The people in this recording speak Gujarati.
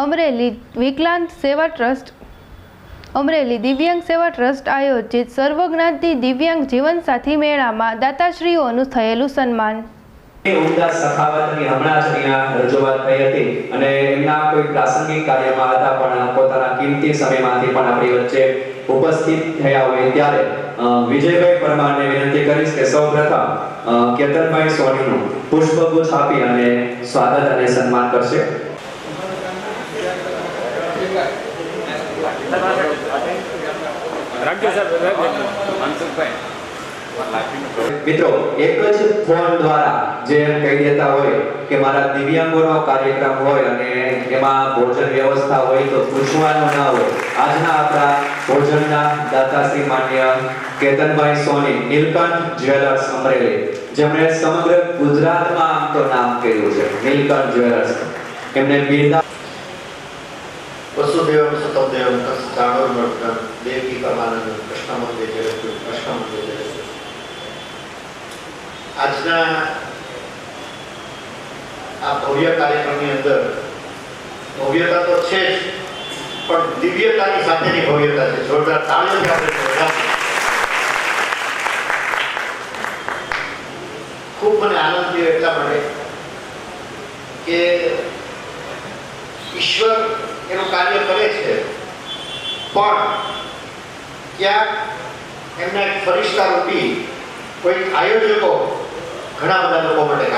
અમરેલી વિકલાંગ સેવા ટ્રસ્ટ, અમરેલી દિવ્યાંગ સેવા ટ્રસ્ટ આયોજિત સર્વજ્ઞાતિ દિવ્યાંગ જીવનસાથી મેળામાં દાતાશ્રીઓનું થયેલું સન્માન. ઉમદા સખાવતની હમણાં જ અહીંયા રજૂઆત થઈ હતી અને એમના કોઈ પ્રાસંગિક કાર્યમાં હતા, પણ પોતાના કિંમતી સમયમાંથી પણ આપણી વચ્ચે ઉપસ્થિત થયા હોય ત્યારે વિજયભાઈ પરમારને વિનંતી કરીશ કે સૌપ્રથમ કેતનભાઈ સોનીનું પુષ્પગુચ્છ આપી અને સ્વાગત અને સન્માન કરશે. રાખજો સાહેબ મનસુખભાઈ મિત્રો એક જ ફોન દ્વારા જે કહી દેતા હોય કે મારા દિવ્યાંગોનો કાર્યક્રમ હોય અને એમાં ભોજન વ્યવસ્થા હોય તો પૂછવાનું ના હોય આજના આપણા ભોજનના દાતાશ્રી માન્ય કેતનભાઈ સોની નીલકંઠ જ્વેલર્સ અમરેલી જેમણે સમગ્ર ગુજરાતમાં આમ તો નામ કર્યું છે નીલકંઠ જ્વેલર્સ. એમને બિરદા વસુદેવ સતમ ચાણોર્મર્તન દેવકી પરમાનંદ કૃષ્ણમંદિર જગત કૃષ્ણમંદિર જગત આજના આ ભવ્ય કાર્યક્રમની અંદર ભવ્યતા તો છે જ પણ દિવ્યતાની સાથેની ભવ્યતા છે જોરદાર તાળીઓથી આપણે ખૂબ મને આનંદ થયો એટલા માટે કે ઈશ્વર એનું કાર્ય કરે છે પણ ક્યાંક એમના ફરિશ્તા રૂપી કોઈ આયોજકો ઘણા બધા લોકો માટે